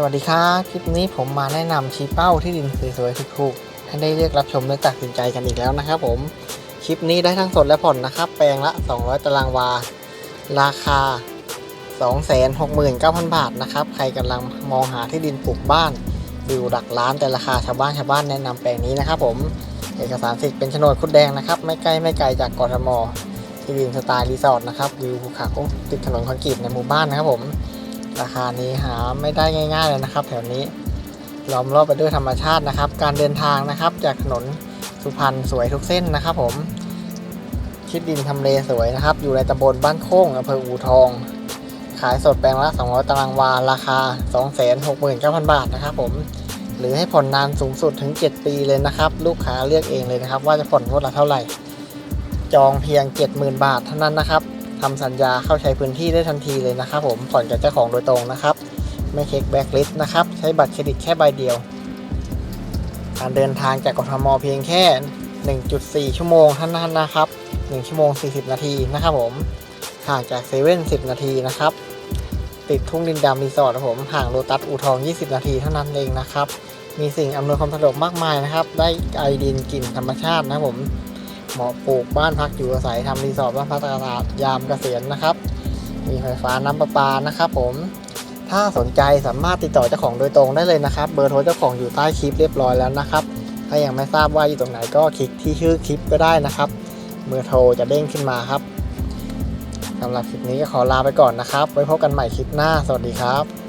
สวัสดีครับคลิปนี้ผมมาแนะนำชี้เป้าที่ดินสวยๆถูกๆให้ได้เลือกรับชมและตัดสินใจกันอีกแล้วนะครับผมคลิปนี้ได้ทั้งสดและผ่อนนะครับ แปลงละ 200 ตารางวา ราคา 269,000 บาทนะครับ ใครกำลังมองหาที่ดินปลูกบ้านวิวหลักล้านแต่ราคาชาวบ้านชาวบ้านแนะนำแปลงนี้นะครับผมเอกสารสิทธิ์เป็นโฉนดคุดแดงนะครับ ไม่ใกล้ไม่ไกลจากกทมที่ดินสไตล์รีสอร์ทนะครับวิวภูเขาติดถนนคอนกรีตในหมู่บ้านนะครับผม ราคานี้หาไม่ได้ง่าย ๆเลยนะครับ แถวนี้ล้อมรอบไปด้วยธรรมชาตินะครับ การเดินทางนะครับ จากถนนสุพรรณสวยทุกเส้นนะครับ ผม คิดดินทำเลสวยนะครับ อยู่ในตำบลบ้านโค้งอำเภออูทอง ขายสดแปลงละ200ตารางวา ราคา 269,000 บาทนะครับ ผม หรือให้ผ่อนนานสูงสุดถึง 7 ปีเลยนะครับ ลูกค้าเลือกเองเลยนะครับ ว่าจะผ่อนงวดละเท่าไหร่ จองเพียง 70,000 บาทเท่านั้นนะครับ ทำสัญญาเข้าใช้พื้นที่ได้ทันทีเลยนะครับ ผมผ่อนกับเจ้าของโดยตรงนะครับ ไม่เช็คแบ็กลิสต์นะครับ ใช้บัตรเครดิตแค่ใบเดียว การเดินทางจากกทมเพียงแค่ 1.4 ชั่วโมงเท่านั้นนะครับ 1 ชั่วโมง 40 นาทีนะครับผมห่างจากเซเว่น10 นาทีนะครับ ติดทุ่งดินดำรีสอร์ทผม ห่างโลตัสอูทอง 20 นาทีเท่านั้นเองนะครับ มีสิ่งอำนวยความสะดวกมากมายนะครับ ได้ไอดินกลิ่นธรรมชาตินะครับผม เหมาะปลูกบ้านพักอยู่อาศัยทำรีสอร์ทบ้านพักตลาดยามเกษียณนะครับ มีไฟฟ้าน้ำประปานะครับผมถ้าสนใจสามารถติดต่อเจ้าของโดยตรงได้เลยนะครับ เบอร์โทรเจ้าของอยู่ใต้คลิปเรียบร้อยแล้วนะครับ ถ้ายังไม่ทราบว่าอยู่ตรงไหนก็คลิกที่ชื่อคลิปก็ได้นะครับ เบอร์โทรจะเด้งขึ้นมาครับสำหรับคลิปนี้ก็ขอลาไปก่อนนะครับ ไว้พบกันใหม่คลิปหน้า สวัสดีครับ